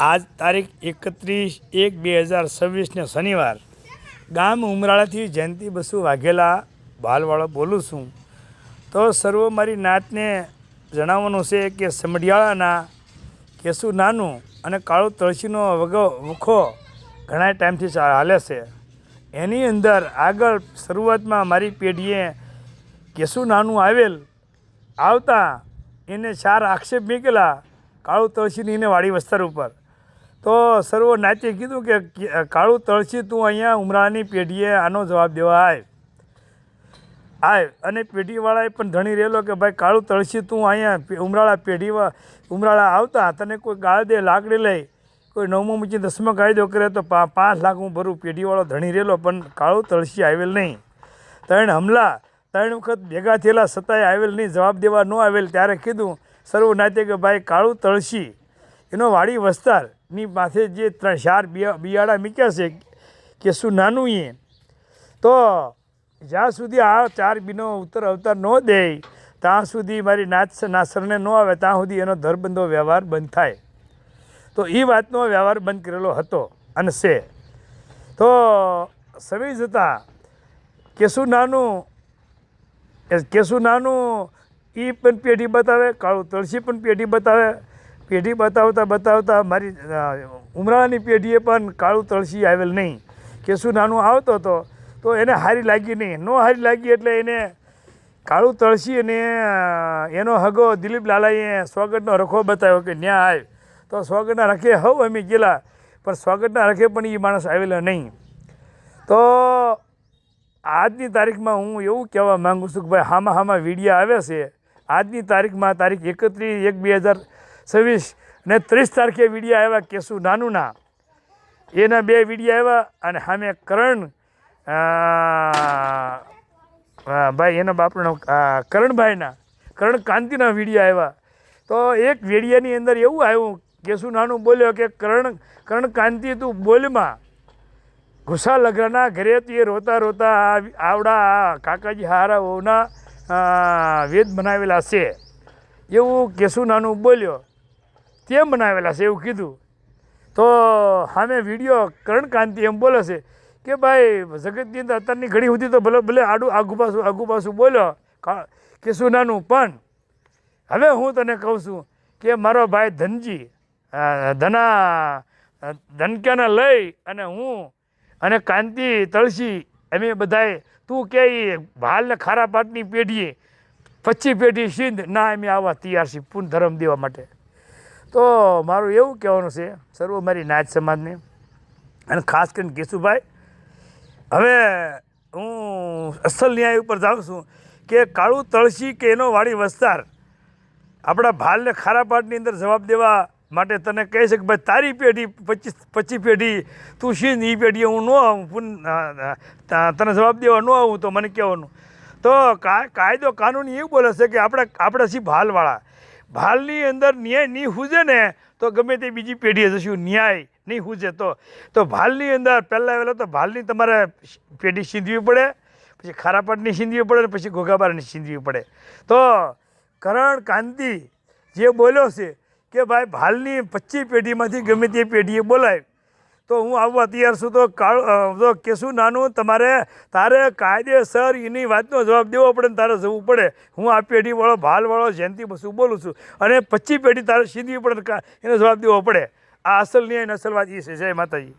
આજ તારીખ એકત્રીસ એક બે હજાર છવ્વીસને શનિવાર. ગામ ઉમરાળાથી જયંતિ બસુ વાઘેલા બાલવાળો બોલું છું. તો સર્વ મારી નાતને જણાવવાનું છે કે સમઢિયાળાના કેસુ નાનું અને કાળુ તળસીનો વગો વખો ઘણા ટાઈમથી હાલે છે. એની અંદર આગળ શરૂઆતમાં મારી પેઢીએ કેસુ નાનું આવેલ, આવતા એને ચાર આક્ષેપ મૂકેલા કાળુ તળસીની એને વાડી વસ્તાર ઉપર. તો સર્વ નાચે કીધું કે કાળું તળસી તું અહીંયા ઉમરાળાની પેઢીએ આનો જવાબ દેવા આય. આવ અને પેઢીવાળાએ પણ ધણી રહેલો કે ભાઈ કાળું તળસી તું અહીંયા ઉમરાળા પેઢી ઉમરાળા આવતા, તને કોઈ ગાળ દે, લાકડી લઈ, કોઈ નવમો મૂકી દસમો કાયદો કરે તો પાંચ લાખ હું ભરું. પેઢીવાળો ધણી રહેલો પણ કાળું તળસી આવેલ નહીં. ત્રણ હમલા, ત્રણ વખત ભેગા થયેલા છતાંય આવેલ નહીં, જવાબ દેવા ન આવેલ. ત્યારે કીધું, સર્વ નાતે કે ભાઈ કાળું તળસી એનો વાડી વસ્તારની માથે જે ત્રણ ચાર બિયા, બિયાડા મૂક્યા છે કે શું નાનું એ તો જ્યાં સુધી આ ચાર બીનો ઉત્તર અવતાર ન દે, ત્યાં સુધી મારી નાચ નાસરને ન આવે, ત્યાં સુધી એનો ધરબંધો વ્યવહાર બંધ થાય. તો એ વાતનો વ્યવહાર બંધ કરેલો હતો અને છે. તો સમય જતાં કેશું નાનું કેશું નાનું એ પણ પેઢી બતાવે, કાળું તળસી પણ પેઢી બતાવે પેઢી બતાવતા બતાવતા મારી ઉમરાળાની પેઢીએ પણ કાળું તળસી આવેલ નહીં. કેશું નાનું આવતો હતો તો એને હારી લાગી નહીં. ન હારી લાગી એટલે એને કાળું તળસી અને એનો હગો દિલીપ લાલાએ સ્વાગતનો રખો બતાવ્યો કે ન્યા આવ. તો સ્વાગતના રખે હવ અમે ગયેલા, પણ સ્વાગતના રખે પણ એ માણસ આવેલા નહીં. તો આજની તારીખમાં હું એવું કહેવા માગું છું કે ભાઈ હામાં હામાં વિડીયા આવે છે. આજની તારીખમાં તારીખ એકત્રીસ એક બે હજાર છવ્વીસ ને ત્રીસ તારીખે વિડીયા આવ્યા કેશું નાનુંના. એના બે વિડીયા આવ્યા અને સામે કરણ ભાઈ, એના બાપનું કરણભાઈના, કરણ કાંતિના વિડીયા આવ્યા. તો એક વિડીયાની અંદર એવું આવ્યું કેશું નાનું બોલ્યો કે, કરણ કરણ કાંતિ, તું બોલમાં. ઘુસા લગ્નના ઘરેથી રોતા રોતા આવડા કાકાજી હારાઓના ઓના વેદ બનાવેલા છે. એવું કેશું નાનું બોલ્યો. તે બનાવેલા છે એવું કીધું. તો સામે વીડિયો કરણકાંતિ એમ બોલે છે કે ભાઈ, જગતની અંદર અત્યારની ઘડી સુધી તો ભલે ભલે આડું આગુ પાછું આગુ પાછું બોલ્યો, કે શું નાનું, પણ હવે હું તને કહું છું કે મારો ભાઈ ધનજી ધના ધનક્યાને લઈ અને હું અને કાંતિ તળસી અમે બધાએ, તું કે ભાલને ખારા પાટની પેઢીએ પછી પેઢી સિંધ, ના અમે આવવા તૈયાર છીએ પૂર્ણ ધર્મ દેવા માટે. તો મારું એવું કહેવાનું છે, સર્વ મારી નાચ સમાજને અને ખાસ કરીને કેશુભાઈ, હવે હું અસલ ન્યાય ઉપર જાઉં છું કે કાળું તળસી કે એનો વાડી વસ્તાર આપણા ભાલને ખારા પાટની અંદર જવાબ દેવા માટે તને કહે છે કે ભાઈ, તારી પેઢી પચીસ પચીસ પેઢી તું શી એ પેઢીએ હું ન આવું તને જવાબ દેવા ન આવું તો મને કહેવાનું. તો કાયદો કાનૂન એવું બોલે છે કે આપણે આપણે છીએ ભાલવાળા ભાલની અંદર ન્યાય નહીં હુજે ને, તો ગમે તે બીજી પેઢીએ જશું ન્યાય નહીં હુજે તો. તો ભાલની અંદર પહેલાં વહેલાં તો ભાલની તમારે પેઢી સીંધવી પડે, પછી ખારાપાટની સીંધવી પડે, પછી ઘોઘાબારની સીંધવી પડે. તો કરણ કાંતિ જે બોલ્યો છે કે ભાઈ ભાલની પચીસ પેઢીમાંથી ગમે તે પેઢીએ બોલાય તો હું આવવા તૈયાર છું તો કાળ કેશું નાનું, તમારે તારે કાયદેસર એની વાતનો જવાબ દેવો પડે ને તારે જવું પડે. હું આ પેઢીવાળો, ભાલવાળો, જયંતિ બસુ બોલું છું. અને પચીસ પેઢી તારે સીધવી પડે એનો જવાબ દેવો પડે. આ અસલ ન્યાય અને અસલ વાત એ છે. જય માતાજી.